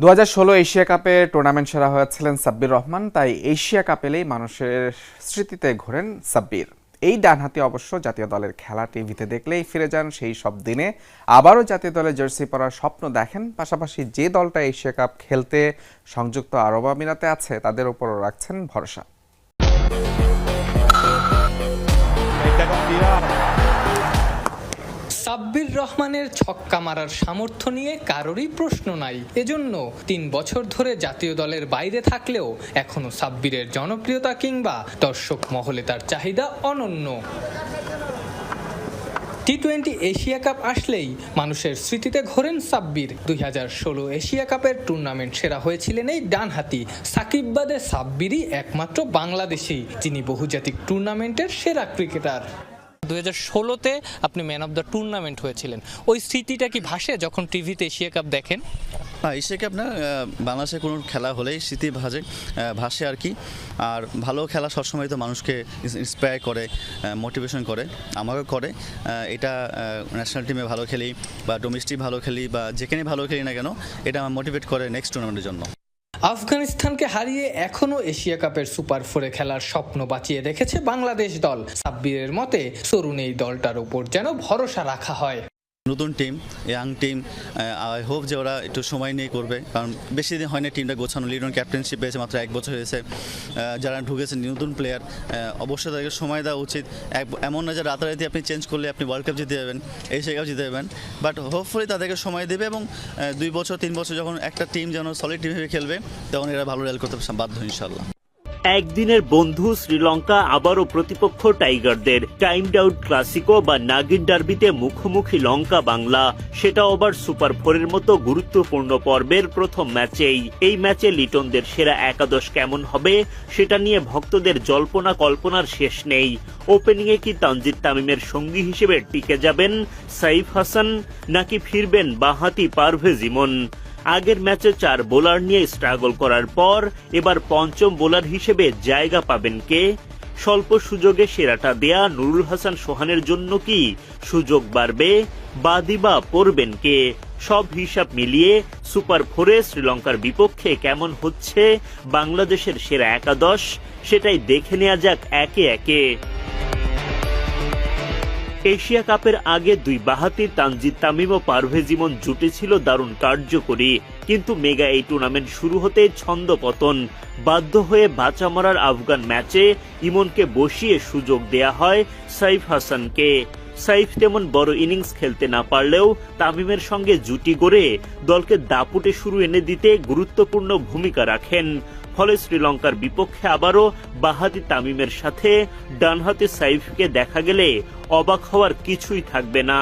দু হাজার ষোলো এশিয়া কাপে টুর্নামেন্ট সেরা হয়েছিলেন সাব্বির রহমান, তাই এশিয়া কাপ এলেই মানুষের স্মৃতিতে ঘোরেন সাব্বির। এই ডানহাতি অবশ্য জাতীয় দলের খেলা টিভিতে দেখলেই ফিরে যান সেই সব দিনে। আবারও জাতীয় দলের জার্সি পরার স্বপ্ন দেখেন, পাশাপাশি যে দলটা এশিয়া কাপ খেলতে সংযুক্ত আরব আমিরাতে আছে, তাদের উপরও রাখছেন ভরসা। সাব্বির রহমানের ছক্কা মারার সামর্থ্য নিয়ে কারোরই প্রশ্ন নাই। এজন্য তিন বছর ধরে জাতীয় দলের বাইরে থাকলেও এখনও সাব্বিরের জনপ্রিয়তা কিংবা দর্শক মহলে তার চাহিদা অনন্য। টি টোয়েন্টি এশিয়া কাপ আসলেই মানুষের স্মৃতিতে ঘোরেন সাব্বির। দুই হাজার ষোলো এশিয়া কাপের টুর্নামেন্ট সেরা হয়েছিলেন এই ডানহাতি সাকিব বাদে সাব্বিরই একমাত্র বাংলাদেশি, যিনি বহুজাতিক টুর্নামেন্টের সেরা ক্রিকেটার। দু হাজার ষোলোতে আপনি ম্যান অফ দ্য টুর্নামেন্ট হয়েছিলেন। ওই স্মৃতিটা কি ভাসে যখন টিভিতে এশিয়া কাপ দেখেন? হ্যাঁ এশিয়া কাপ না বাংলাদেশে কোনো খেলা হলেই স্মৃতি আহ, ভাসে আর কি। আর ভালো খেলা সবসময় তো মানুষকে ইন্সপায়ার করে মোটিভেশন করে আমাকেও করে। এটা ন্যাশনাল টিমে ভালো খেলি বা ডোমেস্টিক ভালো খেলি বা যেখানে ভালো খেলি না কেন এটা আমার মোটিভেট করে নেক্সট টুর্নামেন্টের জন্য। আফগানিস্তানকে হারিয়ে এখনও এশিয়া কাপের সুপার ফোরে খেলার স্বপ্ন বাঁচিয়ে রেখেছে বাংলাদেশ দল। সাব্বিরের মতে, তরুণ এই দলটার উপর যেন ভরসা রাখা হয়। নতুন team young team I hope যে ওরা একটু সময় নিয়ে করবে। কারণ বেশি দিন হয় না টিমটা গোছানো। লিডন ক্যাপ্টেনশিপ পেয়েছে, মাত্র এক বছর হয়েছে। যারা ঢুকেছে নতুন প্লেয়ার অবশ্যই তাদেরকে সময় দেওয়া উচিত। এমন না যে রাতারাতি আপনি চেঞ্জ করলে আপনি ওয়ার্ল্ড কাপ জিতে যাবেন এশিয়া কাপ জিতে যাবেন। বাট হোপফুলি তাদেরকে সময় দেবে এবং দুই বছর, তিন বছর যখন একটা টিম যেন সলিড টিম হিসেবে খেলবে, তখন এরা ভালো রেল করতে বাধ্য ইনশাল্লাহ একদিনের বন্ধু শ্রীলঙ্কা আবারও প্রতিপক্ষ টাইগারদের। টাইমড আউট ক্লাসিকো বা নাগিন ডার্বিতে মুখোমুখি লঙ্কা বাংলা। সেটা আবার সুপার ফোরের মতো গুরুত্বপূর্ণ পর্বের প্রথম ম্যাচেই। এই ম্যাচে লিটনদের সেরা একাদশ কেমন হবে, সেটা নিয়ে ভক্তদের জল্পনা কল্পনার শেষ নেই। ওপেনিংয়ে কি তানজিদ তামিমের সঙ্গী হিসেবে টিকে যাবেন সাইফ হাসান, নাকি ফিরবেন বাহাতি পারভেজ ইমন? আগের ম্যাচে চার বোলার নিয়ে স্ট্রাগল করার পর এবার পঞ্চম বোলার হিসেবে জায়গা পাবেন কে? স্বল্প সুযোগে সেরাটা দেয়া নুরুল হাসান সোহানের জন্য কি সুযোগ বাড়বে? বাদিবা পড়বেন কে? সব হিসাব মিলিয়ে সুপার ফোরে শ্রীলঙ্কার বিপক্ষে কেমন হচ্ছে? বাংলাদেশের সেরা একাদশ? সেটাই দেখে নেওয়া যাক একে একে। এশিয়া কাপের আগে দুই বাহাতি তানজিদ তামিম ও পারভেজ ইমন জুটে ছিল দারুণ কার্যকরী। কিন্তু মেগা এই টুর্নামেন্ট শুরু হতে ছন্দ পতন। বাধ্য হয়ে বাঁচা মরার আফগান ম্যাচে ইমনকে বসিয়ে সুযোগ দেয়া হয় সাইফ হাসানকে। সাইফ তেমন বড় ইনিংস খেলতে না পারলেও তামিমের সঙ্গে জুটি গড়ে দলকে দাপুটে শুরু এনে দিতে গুরুত্বপূর্ণ ভূমিকা রাখেন। ফলে শ্রীলঙ্কার বিপক্ষে আবারও বাহাতি তামিমের সাথে ডানহাতি সাইফকে দেখা গেলে অবাক হওয়ার কিছুই থাকবে না।